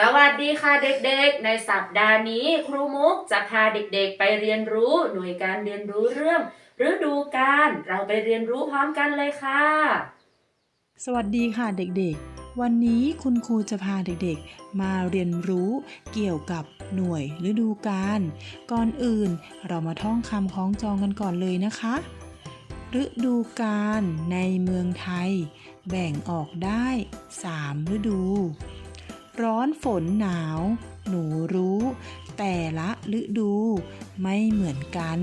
สวัสดีค่ะเด็กๆ ในสัปดาห์นี้ครูมุกจะพาเด็กๆ ไปเรียนรู้หน่วยการเรียนรู้เรื่องฤดูกาลเราไปเรียนรู้พร้อมกันเลยค่ะ สวัสดีค่ะเด็กๆ วันนี้คุณครูจะพาเด็กๆ มาเรียนรู้เกี่ยวกับหน่วยฤดูกาลก่อนอื่นเรามาท่องคำคล้องจองกันก่อนเลยนะคะ ฤดูกาลในเมืองไทย แบ่งออกได้ 3 ฤดู ร้อนฝนหนาว หนูรู้ แต่ละฤดูไม่เหมือนกัน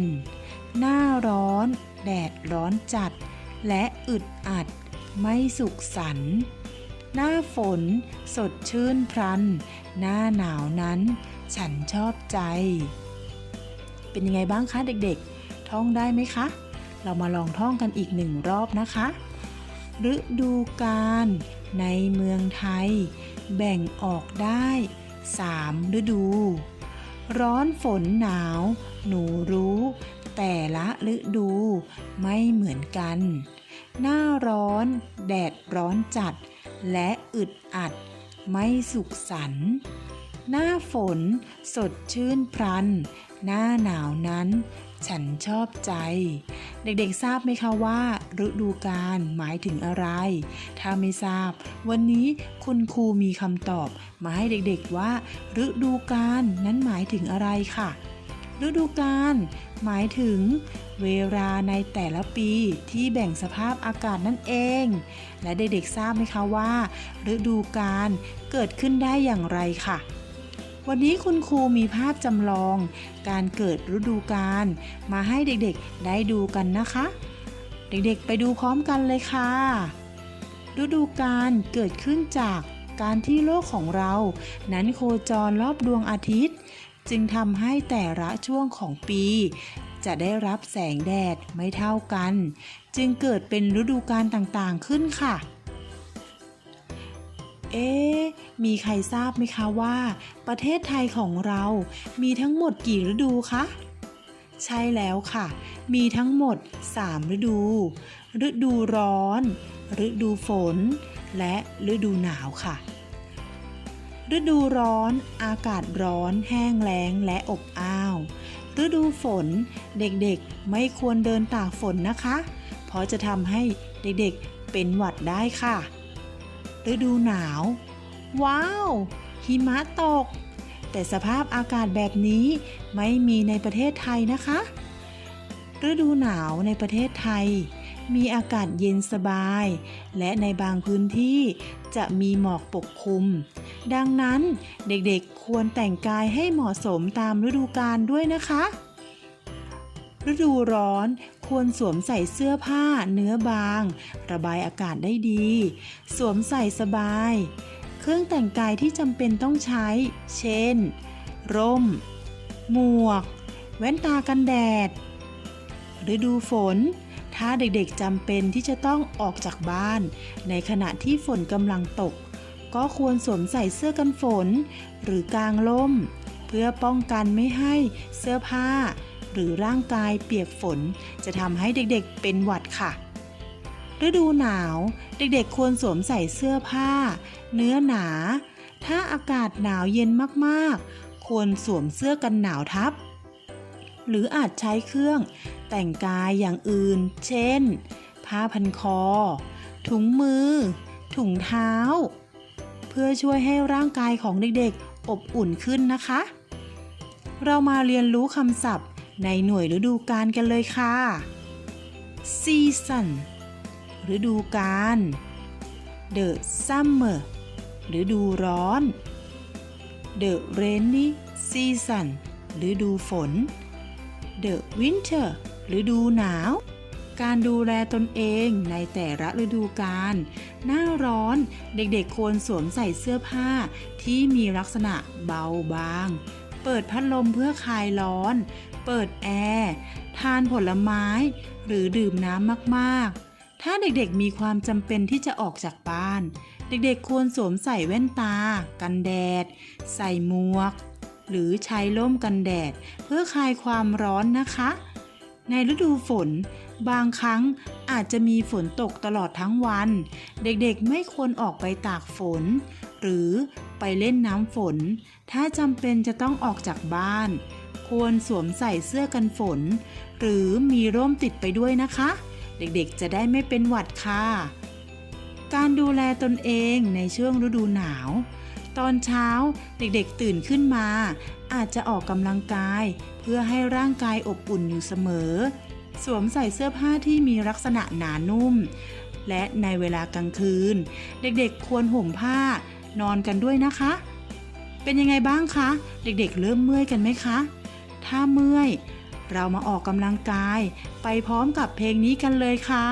หน้าร้อน แดดร้อนจัด และอึดอัด ไม่สุขสันต์หน้าฝนสดชื่นพรัน หน้าหนาวนั้น ฉันชอบใจ เป็นยังไงบ้างคะเด็กๆ ท่องได้ไหมคะ เรามาลองท่องกันอีกหนึ่งรอบนะคะ ฤดูกาลในเมืองไทย แบ่งออกได้สามฤดู ร้อนฝนหนาว หนูรู้ แต่ละฤดูไม่เหมือนกัน หน้าร้อน แดดร้อนจัด และอึดอัด ไม่สุขสันต์หน้าฝนสดชื่นพรัน หน้าหนาวนั้น ฉันชอบใจ เด็กๆทราบไหมคะว่า ฤดูกาลหมายถึงอะไร ถ้าไม่ทราบ วันนี้คุณครูมีคำตอบ มาให้เด็กๆว่า ฤดูกาลนั้นหมายถึงอะไรค่ะ ฤดูกาลหมายถึงเวลาในแต่ละปีที่แบ่งสภาพอากาศนั่นเอง และเด็กๆทราบไหมคะว่า ฤดูกาลเกิดขึ้นได้อย่างไรค่ะ วันนี้คุณครูมีภาพจำลอง การเกิดฤดูกาลมาให้เด็กๆได้ดูกันนะคะ เด็กๆไปดูพร้อมกันเลยค่ะ ฤดูกาลเกิดขึ้นจากการที่โลกของเรา นั้นโคจรรอบดวงอาทิตย์ จึงทำให้แต่ละช่วงของปี จะได้รับแสงแดดไม่เท่ากัน จึงเกิดเป็นฤดูกาลต่างๆขึ้นค่ะ เอ๊ มีใครทราบไหมคะว่า ประเทศไทยของเรามีทั้งหมดกี่ฤดูคะ ใช่แล้วค่ะ มีทั้งหมด 3 ฤดู ฤดูร้อน ฤดูฝน และฤดูหนาวค่ะ ฤดูร้อนอากาศร้อนแห้งแล้งและอบอ้าว ฤดูฝนเด็กๆไม่ควรเดินตากฝนนะคะ เพราะจะทำให้เด็กๆเป็นหวัดได้ค่ะ ฤดูหนาว ว้าว หิมะตก แต่สภาพอากาศแบบนี้ไม่มีในประเทศไทยนะคะ ฤดูหนาวในประเทศไทย มีอากาศเย็นสบาย และในบางพื้นที่จะมีหมอกปกคลุม ดังนั้นเด็กๆควรแต่งกายให้เหมาะสมตามฤดูกาลด้วยนะคะฤดูร้อนควรสวมใส่เสื้อผ้าเนื้อบาง ระบายอากาศได้ดี สวมใส่สบาย เครื่องแต่งกายที่จำเป็นต้องใช้ เช่น ร่ม หมวก แว่นตากันแดด ฤดูฝน ถ้าเด็กๆจำเป็นที่จะต้องออกจากบ้าน ในขณะที่ฝนกำลังตก ก็ควรสวมใส่เสื้อกันฝน หรือกางร่ม เพื่อป้องกันไม่ให้เสื้อผ้า หรือร่างกายเปียกฝน จะทำให้เด็กๆเป็นหวัดค่ะ ฤดูหนาว เด็กๆควรสวมใส่เสื้อผ้า เนื้อหนา ถ้าอากาศหนาวเย็นมากๆ ควรสวมเสื้อกันหนาวทับ หรืออาจใช้เครื่อง แต่งกายอย่างอื่น เช่น ผ้าพันคอ ถุงมือ ถุงเท้า เพื่อช่วยให้ร่างกายของเด็กๆ อบอุ่นขึ้นนะคะ เรามาเรียนรู้คำศัพท์ในหน่วยฤดูกาลกันเลยค่ะ season ฤดูกาล the summer ฤดูร้อน the rainy season ฤดูฝน the winter ฤดูหนาว การดูแลตนเองในแต่ละฤดูกาล หน้าร้อนเด็กๆควรสวมใส่เสื้อผ้าที่มีลักษณะเบาบาง เปิดพัดลมเพื่อคลายร้อน เปิดแอร์ ทานผลไม้ หรือดื่มน้ำมากๆ ถ้าเด็กๆมีความจำเป็นที่จะออกจากบ้าน เด็กๆควรสวมใส่แว่นตา กันแดด ใส่หมวก หรือใช้ร่มกันแดด เพื่อคลายความร้อนนะคะ ในฤดูฝน บางครั้งอาจจะมีฝนตกตลอดทั้งวัน เด็กๆไม่ควรออกไปตากฝน หรือไปเล่นน้ำฝน ถ้าจำเป็นจะต้องออกจากบ้าน ควรสวมใส่เสื้อกันฝน หรือมีร่มติดไปด้วยนะคะ เด็กๆจะได้ไม่เป็นหวัดค่ะ การดูแลตนเองในช่วงฤดูหนาว ตอนเช้าเด็กๆตื่นขึ้นมา อาจจะออกกำลังกาย เพื่อให้ร่างกายอบอุ่นอยู่เสมอ สวมใส่เสื้อผ้าที่มีลักษณะหนานุ่ม และในเวลากลางคืน เด็กๆควรห่มผ้านอนกันด้วยนะคะ เป็นยังไงบ้างคะ เด็กๆ เริ่มเมื่อยกันไหมคะ ถ้าเมื่อย เรามาออกกำลังกาย ไปพร้อมกับเพลงนี้กันเลยค่ะ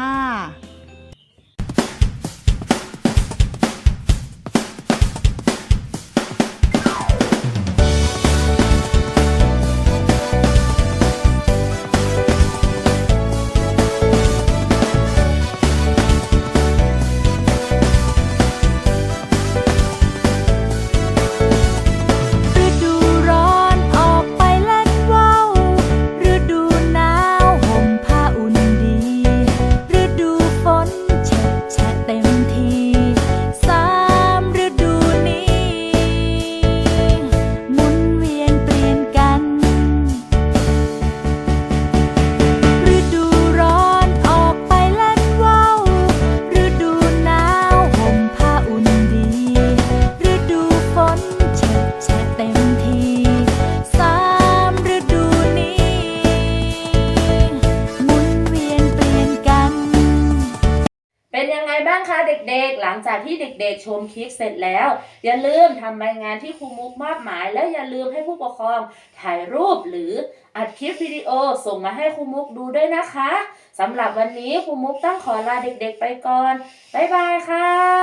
จากที่เด็กๆชมคลิปเสร็จแล้ว อย่าลืมทำใบงานที่ครูมุกมอบหมาย และอย่าลืมให้ผู้ปกครองถ่ายรูปหรืออัดคลิปวิดีโอส่งมาให้ครูมุกดูด้วยนะคะสำหรับวันนี้ครูมุกต้องขอลาเด็กๆไปก่อน บ๊ายบายค่ะ